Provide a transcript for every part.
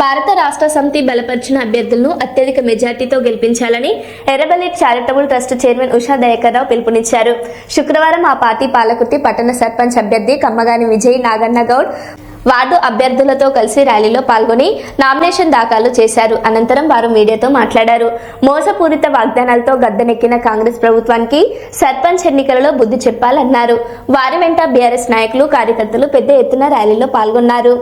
భారత రాష్ట్ర సమితి బలపరిచిన అభ్యర్థులను అత్యధిక మెజార్టీతో గెలిపించాలని Errabelli charitable trust chairman Usha Dayakar Rao పిలుపునిచ్చారు. శుక్రవారం ఆ పార్టీ పాలకుర్తి పట్టణ సర్పంచ్ అభ్యర్థి కమ్మగాని విజయ్ నాగన్న గౌడ్ వార్డు అభ్యర్థులతో కలిసి ర్యాలీలో పాల్గొని నామినేషన్ దాఖలు చేశారు. అనంతరం వారు మీడియాతో మాట్లాడారు. మోసపూరిత వాగ్దానాలతో గద్దెనెక్కిన కాంగ్రెస్ ప్రభుత్వానికి సర్పంచ్ ఎన్నికలలో బుద్ధి చెప్పాలన్నారు. వారి వెంట బీఆర్ఎస్ నాయకులు కార్యకర్తలు పెద్ద ఎత్తున ర్యాలీలో పాల్గొన్నారు.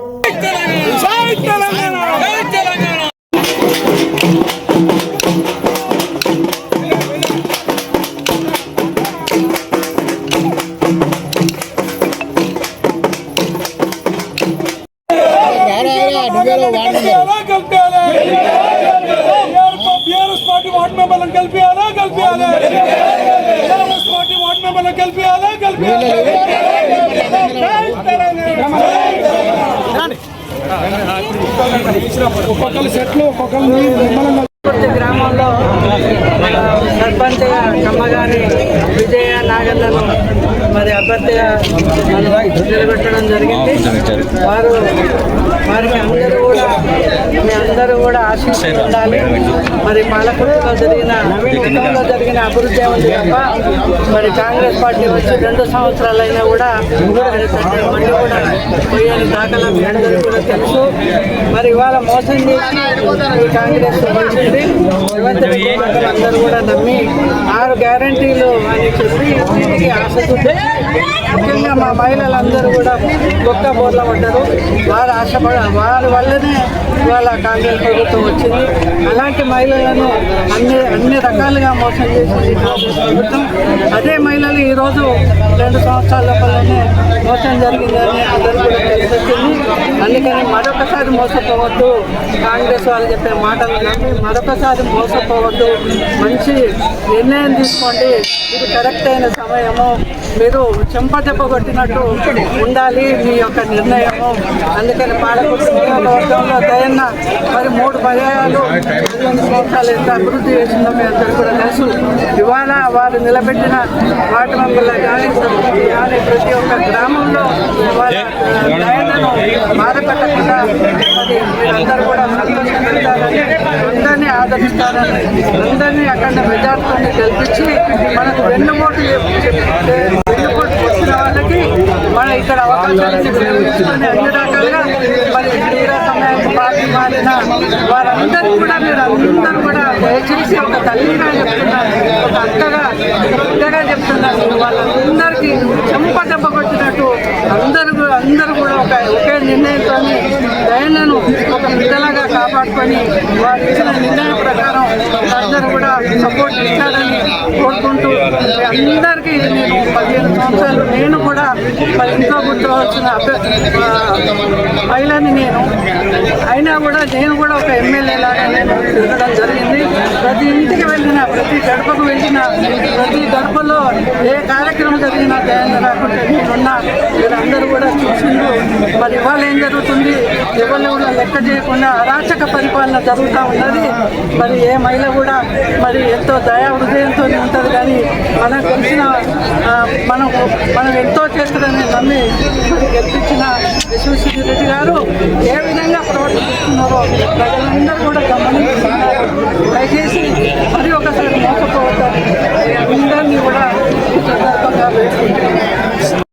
బీఆర్ఎస్ పార్టీ వార్డు మెంబర్లను బీఆర్ఎస్ పార్టీ మెంబర్లను సెట్లు ఒక్కొక్కరు గ్రామంలో కమ్మగాని విజయ నాగన్నను మరి అభ్యర్థిగా నిలబెట్టడం జరిగింది. వారు हमारे అందరూ కూడా ఆశీస్సులు ఉండాలి మరి పాలకుర్తిలో జరిగిన గతంలో జరిగిన అభివృద్ధి ఉంది తప్ప మరి కాంగ్రెస్ పార్టీ వచ్చి రెండు సంవత్సరాలైనా కూడా మరి మళ్ళీ కూడా పోయని దాఖలా మీ అందరికీ కూడా తెలుసు. మరి ఇవాళ మోసం చేసి కాంగ్రెస్ వచ్చింది రేవంత్ రెడ్డి అందరూ కూడా నమ్మి ఆరు గ్యారంటీలు అని చెప్పి దీనికి ఆశ ముఖ్యంగా మా మహిళలందరూ కూడా గొప్ప బోర్ల పడ్డారు. వారు ఆశపడ వారి వల్లనే ఇవాళ కాంగ్రెస్ ప్రభుత్వం వచ్చింది. అలాంటి మహిళలను అన్ని అన్ని రకాలుగా మోసం చేసింది కాంగ్రెస్ ప్రభుత్వం. అదే మహిళలు ఈరోజు రెండు సంవత్సరాల లోపలనే మోసం జరిగిందని అందరూ కూడా తెలిసొచ్చింది మరొకసారి మోసపోవద్దు. కాంగ్రెస్ వాళ్ళు చెప్పే మాటలు నమ్మి మరొకసారి మోసపోవద్దు. మంచి నిర్ణయం తీసుకోండి. ఇది కరెక్ట్ అయిన సమయము. మీరు చెంపదెబ్బ కొట్టినట్టు ఉండాలి మీ యొక్క నిర్ణయము. అందుకని పాలకుర్తి నియోజకవర్గంలో దయన్న మరి మూడు పర్యాయాలు సంవత్సరాలు ఎంత అభివృద్ధి చేసిందో మీ అందరూ కూడా తెలుసు. ఇవాళ వారు నిలబెట్టిన వాటి మెంబర్లు కానీ కానీ ప్రతి ఒక్క గ్రామంలో వాళ్ళ దయన్నను బాధపెట్టకుండా కూడా సంతోషపెడతారని అందరినీ ఆదరిస్తారని అందరినీ అక్కడ మెజార్టీని గెలిపించి మనకు వెన్నుపోటు చెప్తే వెన్నుపోటు వచ్చిన వాళ్ళకి మన ఇక్కడ అవకాశాన్ని అన్ని రకాలుగా మరి తీరా సమయానికి పార్టీ మారిన వారందరూ కూడా మీరు అందరూ కూడా దయచేసి ఒక తల్లిగా చెప్తున్నారు ఒక అక్కగా ఒక బిడ్డగా చెప్తున్నారు. వాళ్ళందరికీ చెంప దెబ్బ అందరూ కూడా- అందరూ కూడా ఒక ఒకే నిర్ణయంతో దయలను ఒక బిడ్డలాగా కాపాడుకొని వారు ఇచ్చిన నిర్ణయం ప్రకారం అందరూ కూడా సపోర్ట్ ఇస్తారని కోరుకుంటూ అందరికీ నేను పదిహేను సంవత్సరాలు నేను కూడా మరి ఇంట్లో కూర్చోవలసిన మహిళని నేను. అయినా కూడా నేను కూడా ఒక ఎమ్మెల్యే లాగా నేను తిరగడం జరిగింది. ప్రతి వెళ్ళిన ప్రతి గడపకు వెళ్ళిన ప్రతి గడపలో ఏ కార్యక్రమం జరిగినా దయాన్ని రాకుంటే నేనున్నా మీరందరూ కూడా చూసిండ్రు. మరి ఇవాళ ఏం జరుగుతుంది? ఎవరిని కూడా లెక్క చేయకుండా అరాచక పరిపాలన జరుగుతూ ఉన్నది. మరి ఏ మహిళ కూడా మరి ఎంతో దయా హృదయంతో ఉంటుంది కానీ మనకు తెలిసిన మనం మనం ఎంతో చేస్తుందని నమ్మి మరి గెలిపించిన విశ్వశ్రీ రెడ్డి గారు ఏ విధంగా ప్రవర్తిస్తున్నారో ప్రజలందరూ కూడా గమనిస్తున్నారు